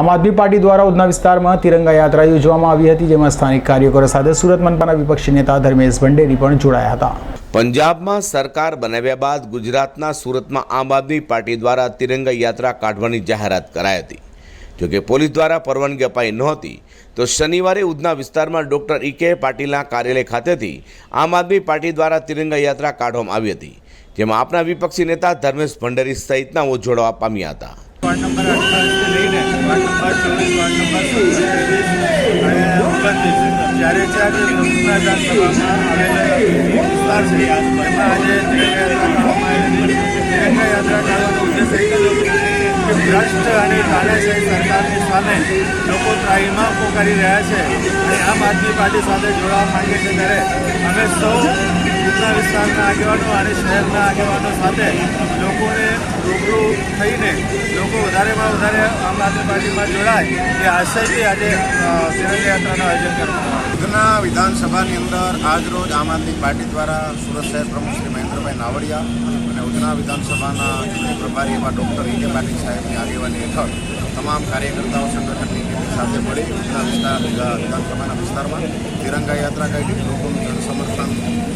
આમ આદમી પાર્ટી દ્વારા ઉધના વિસ્તારમાં તિરંગા યાત્રા યોજવામાં આવી હતી, જેમાં સ્થાનિક કાર્યકરો સાથે સુરત મનપાના વિપક્ષી નેતા ધર્મેશ ભંડેરી પણ જોડાયા હતા. પંજાબમાં સરકાર બનાવ્યા બાદ ગુજરાતના સુરતમાં આમ આદમી પાર્ટી દ્વારા તિરંગા યાત્રા કાઢવાની જાહેરાત કરાઈ હતી. જોકે પોલીસ દ્વારા પરવાનગી અપાઈ નહોતી તો શનિવારે ઉધના વિસ્તારમાં ડોક્ટર ઈ કે પાટીલના કાર્યાલય ખાતેથી આમ આદમી પાર્ટી દ્વારા તિરંગા યાત્રા કાઢવામાં આવી હતી, જેમાં આપના વિપક્ષી નેતા ધર્મેશ ભંડેરી સહિતનાઓ જોડવા પામ્યા હતા. વોર્ડ નંબર અઠ્ઠાવીસથી લઈને વોર્ડ નંબર ચોવીસ વોર્ડ નંબર સત્યાવીસ અને ઓગણત્રીસ જ્યારે તિરંગા યાત્રા કાઢવાનો ઉદ્દેશ કે ભ્રષ્ટ અને તાનાશાહી સરકારની સામે લોકો ત્રાહીમામ પોકારી રહ્યા છે. અને આમ આદમી પાર્ટી સાથે જોડાવા માંગે છે ત્યારે અમે સૌ ઉધના વિસ્તારના આગેવાનો અને શહેરના આગેવાનો સાથે લોકોને રૂબરૂ થઈને લોકો વધારેમાં વધારે આમ આદમી પાર્ટીમાં જોડાય એ આશયથી આજે યાત્રાનું આયોજન કરવામાં ઉધના વિધાનસભાની અંદર આજરોજ આમ આદમી પાર્ટી દ્વારા સુરત શહેર પ્રમુખ શ્રી મહેન્દ્રભાઈ નાવડિયા અને ઉધના વિધાનસભાના ચૂંટણી પ્રભારી એવા ડૉક્ટર ઈ કે પાટીલ સાહેબની આગેવાની હેઠળ તમામ કાર્યકર્તાઓ, સંગઠનની સાથે મળી ઉધના વિસ્તાર વિધાનસભાના વિસ્તારમાં તિરંગા યાત્રા કાઢી, લોકોનું સમર્થન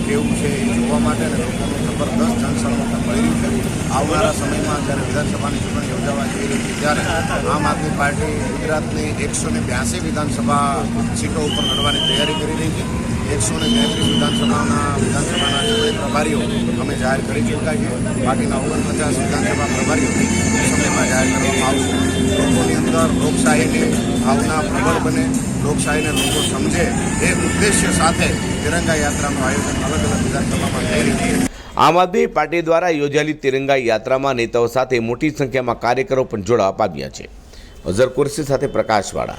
કેવું છે એ જોવા માટે અને લોકોનું જબરદસ્ત જન સમર્થન મળી રહ્યું છે. આવનારા સમયમાં જ્યારે વિધાનસભાની ચૂંટણી યોજાવા જઈ રહી છે, ત્યારે આમ આદમી પાર્ટી ગુજરાતની એકસો ને બ્યાસી વિધાનસભા સીટો ઉપર લડવાની તૈયારી કરી રહી છે. એકસો ને તેત્રીસ વિધાનસભાના વિધાનસભાના ચૂંટણી પ્રભારીઓ અમે જાહેર કરી ચૂક્યા છીએ. બાકીના ઓગણપચાસ વિધાનસભા પ્રભારીઓ સમયમાં જાહેર કરવામાં આવશે. લોકોની અંદર લોકશાહીની ભાવના પ્રબળ બને, લોકશાહીને લોકો સમજે એ ઉદ્દેશ્ય સાથે તિરંગા યાત્રાનું આયોજન અલગ અલગ વિધાનસભામાં થઈ રહ્યું છે. આમ આદમી પાર્ટી દ્વારા યોજાયેલી તિરંગા યાત્રામાં નેતાઓ સાથે મોટી સંખ્યામાં કાર્યકરો પણ જોડાવા પામ્યા છે. અઝર કુરશી સાથે પ્રકાશવાળા.